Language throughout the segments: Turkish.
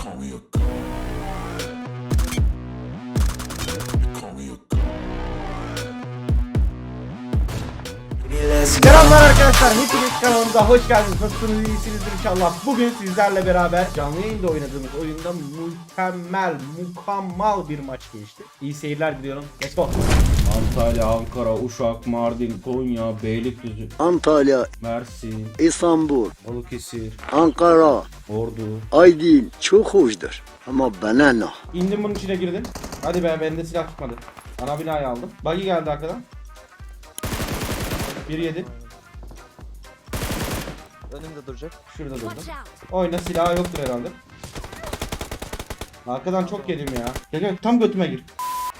call me a god. Selamlar arkadaşlar, hepiniz kanalımıza hoş geldiniz. Nasılsınız, iyisinizdir inşallah. Bugün sizlerle beraber canlı yayında oynadığımız oyunda mükemmel, mukammal bir maç geçti. İyi seyirler diliyorum. Let's go. Antalya, Ankara, Uşak, Mardin, Konya, Beylikdüzü, Antalya, Mersin, İstanbul, Balıkesir, Ankara, Ordu. Aydın çok hoşdur. Ama bana ne? İndim bunun içine girdim. Hadi be bende silah tutmadı. Ana binayı aldım. Buggy geldi arkadan. 1 7. Önümde duracak. Şurada durdum. Oyna silahı yoktur herhalde. Arkadan çok yedim ya. Gel gel tam götüme gir.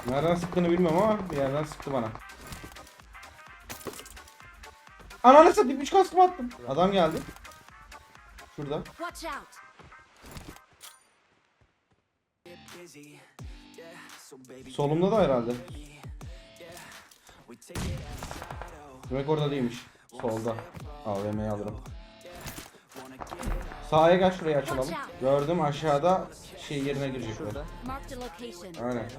Nereden sıktığını bilmiyorum ama bir yerden sıktı bana. Ananı satayım 3 kaskımı attım. Adam geldi. Şurada. Solumda da herhalde. Demek orada değilmiş. Solda. AVM'yi alırım. Sağa gel şurayı açalım. Gördüm aşağıda şey yerine girecekler. Aynen.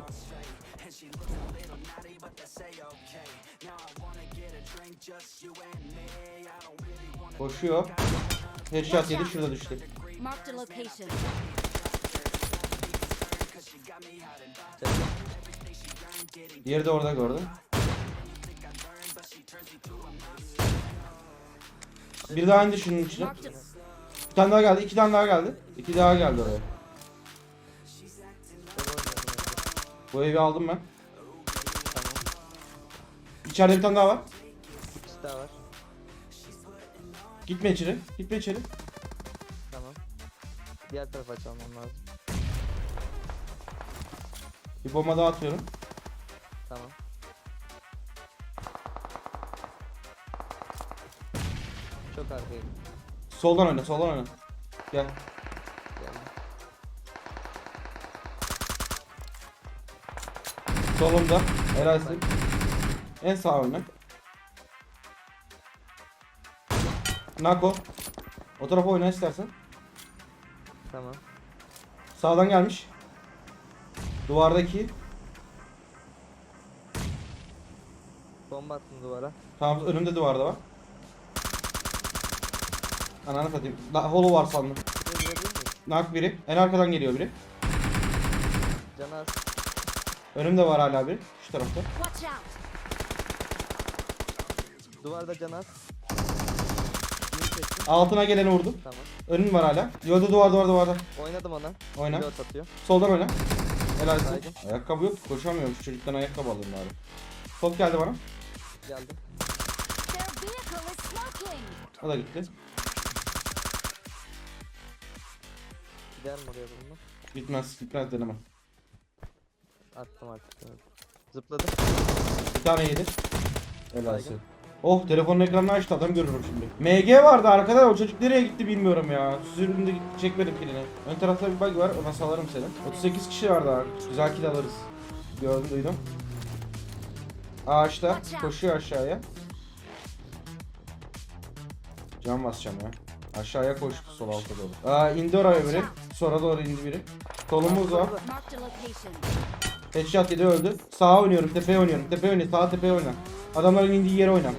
Koşuyor. Headshot yedi şurada düştü. Diğeri de orada gördüm. Bir daha indi şunun içine. Bir tane daha geldi. iki tane daha geldi. İki daha geldi oraya. Bu evi aldım ben. İçeride bir tane daha var. İkisi daha var. Gitme içeri. Gitme içeri. Tamam. Diğer tarafa açalım lazım. Bir bomba daha atıyorum. Tamam. Git. Soldan oyna, soldan oyna. Gel. Geldi. Solumda. Helalsin. En sağ oyna. Nako. O tarafa oyna istersen. Tamam. Sağdan gelmiş. Duvardaki. Bomba attım duvara. Tamam önümde duvarda var. Ananı satayım. La, holo var sandım. Nak biri. En arkadan geliyor biri. Canı az. Önümde var hala biri. Şu tarafta. Duvarda canı az. Yeni çektim. Altına geleni vurdum. Tamam. Önüm var hala. Yolda duvar duvar duvarda. Oynadım ona. Oyna. Pilot atıyor. Soldan oyna. Helalsin. Saygın. Ayakkabı yok. Koşamıyorum. Şu çocuktan ayakkabı alayım bari. Top geldi bana. Smoking! O da gitti. Gider mi oraya bunu? Gitmez. Gitmez deneme. Attım artık. evet. Zıpladım. Bir tane yedi. Helalsin. Saygın. Oh telefonun ekranını açtı adam görürüm şimdi. MG vardı arkada o çocuk nereye gitti bilmiyorum ya. Sürümde çekmedim kilini. Ön tarafta bir bug var ona salarım seni. 38 kişi var daha. Güzel kill alırız. Gördüm duydum. Ağaçta koşuyor aşağıya. Can basacağım ya. Aşağıya koştu sol alta doğru. Aa indi oraya biri. Sonra doğru indi biri. Kolumuz var. Headshot yedi öldü. Sağa oynuyorum, tepeye oynuyorum. Tepeye oyna, sağa tepeye oyna. Adamların indiği yere oyna.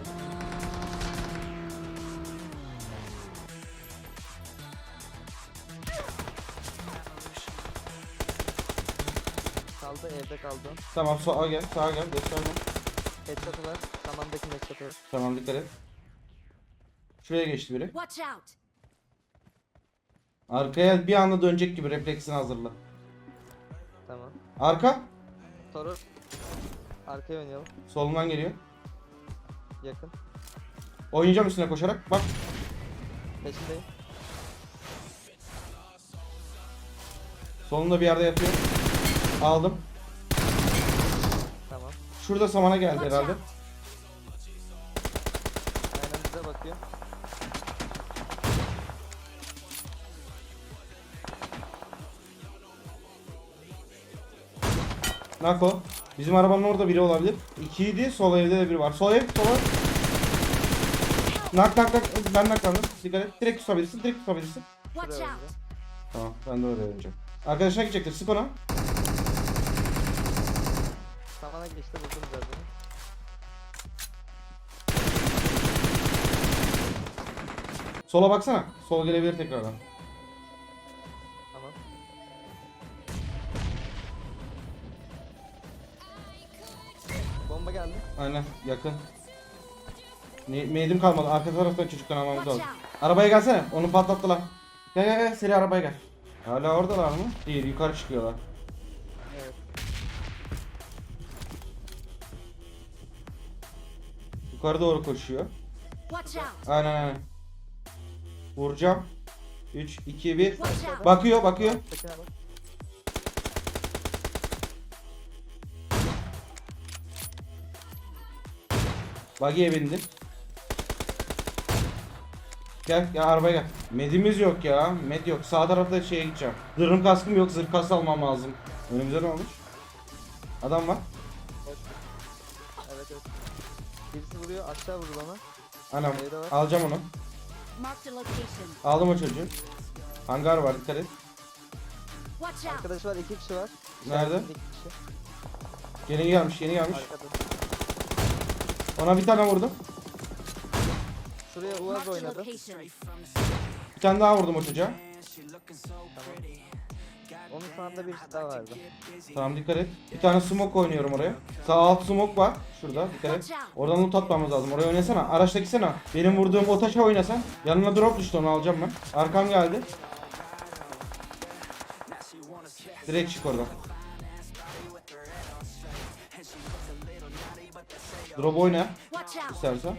Kaldı evde kaldı. Tamam sağa gel, sağa gel. Gösterme. Headshot'ı var. Tamamdaki headshot'ı var. Tamam dikkat et. Şuraya geçti biri. Watch out! Arkaya bir anda dönecek gibi refleksini hazırla. Tamam. Arka. Toru. Arkaya oynayalım. Solundan geliyor. Yakın. Oynayacağım üstüne koşarak. Bak. Peşindeyim. Solunda bir yerde yatıyor. Aldım. Tamam. Şurada samana geldi herhalde. Aynen bize bakıyor. Nako. Bizim arabanın orada biri olabilir. İkiydi. Sol evde de biri var. Sol ev. Sol ev. Nak nak nak. Ben naklandım. Dikkat et. Direkt tutabilirsin. Direkt tutabilirsin. Tamam. Ben de oraya oynayacağım. Arkadaşına gidecektir. Sık onu. Tavana geçti biraz onu. Sola baksana. Sol gelebilir tekrardan. Aynen yakın. Ne, medim kalmadı. Arka taraftan çocuktan almamız lazım. Arabaya gelsene. Onu patlattılar. Gel gel gel. Seri arabaya gel. Hala oradalar mı? Değil. Yukarı çıkıyorlar. Evet. Yukarı doğru koşuyor. Aynen aynen. Vuracağım. 3, 2, 1. Watch out. Bakıyor bakıyor. Buggy'e bindim. Gel gel arabaya gel. Medimiz yok ya. Med yok. Sağ tarafta şeye gideceğim. Zırhım kaskım yok. Zırh kask almam lazım. Önümüzde ne olmuş? Adam var. Evet evet. Birisi vuruyor aşağı vurdu bana. Anam. Var. Alacağım onu. Marked a location. Aldım o çocuğu. Hangar var dikkat et. Watch out. Arkadaş var iki kişi var. Nerede? İşaretinde iki kişi. Yeni gelmiş yeni gelmiş. Arkada. Ona bir tane vurdum. Şuraya Uaz oynadı. Bir tane daha vurdum o çocuğa. Onun sağında birisi daha vardı. Tamam dikkat et. Bir tane smoke oynuyorum oraya. Sağ alt smoke var. Şurada dikkat et. Oradan loot atmamız lazım. Oraya oynasana. Araçta gitsene. Benim vurduğum o taşa oynasan. Yanına drop düştü onu alacağım ben. Arkam geldi. Direkt çık oradan. Drop oyna istersen.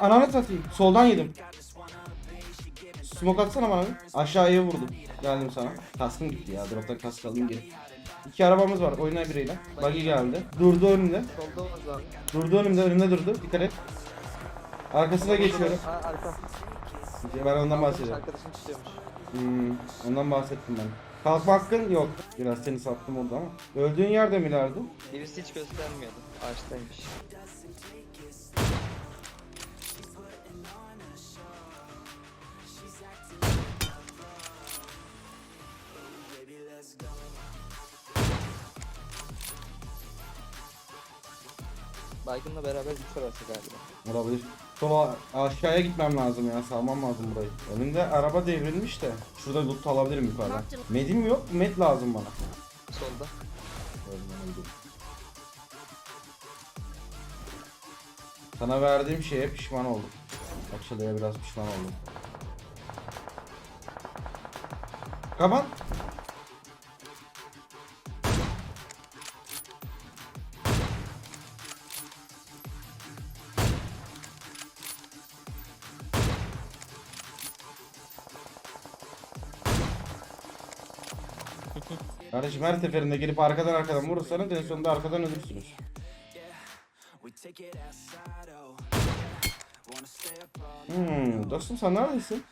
Ananı satayım. Soldan yedim. Smoke atsana bana bir. Aşağıya vurdum. Geldim sana. Kaskım gitti ya. Drop'tan kask aldım geri. İki arabamız var. Oyna biriyle. Buggy geldi. Durdu önümde. Durdu önümde. Önümde durdu. Dikkat et. Arkasına geçiyorum. Ben ondan tutuyormuş. Hmm, ondan bahsettim ben. Kalkma hakkın yok. Biraz seni sattım orada ama. Öldüğün yerde mi ileride? Birisi hiç göstermiyordu. Ağaçtaymış. Baygın'la beraber üç arası galiba. Olabilir. Sola aşağıya gitmem lazım ya. Salmam lazım burayı. Önümde araba devrilmiş de. Şurada loot alabilirim yukarıdan. Medim yok. Med lazım bana. Solda. Sana verdiğim şeye pişman oldum. Açılıya biraz pişman oldum. Kapan. Kardeşim her seferinde gelip arkadan arkadan vurursanız en sonunda arkadan ölürsünüz. Hmm, dostum sen neredesin?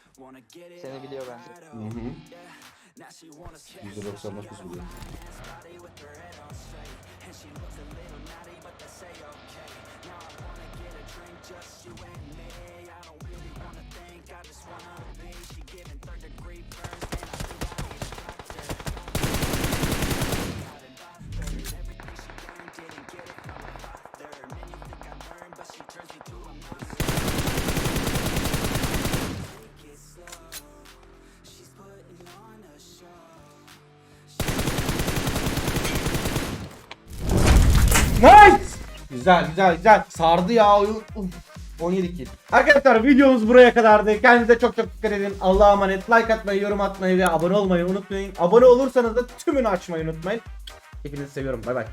Seni biliyor bence. Hı hı. %99 biliyor. Nice! Güzel güzel güzel. Sardı ya oyun. Uf. 17 kill. Arkadaşlar videomuz buraya kadardı. Kendinize çok çok dikkat edin. Allah'a emanet. Like atmayı, yorum atmayı ve abone olmayı unutmayın. Abone olursanız da tümünü açmayı unutmayın. Hepinizi seviyorum. Bay bay.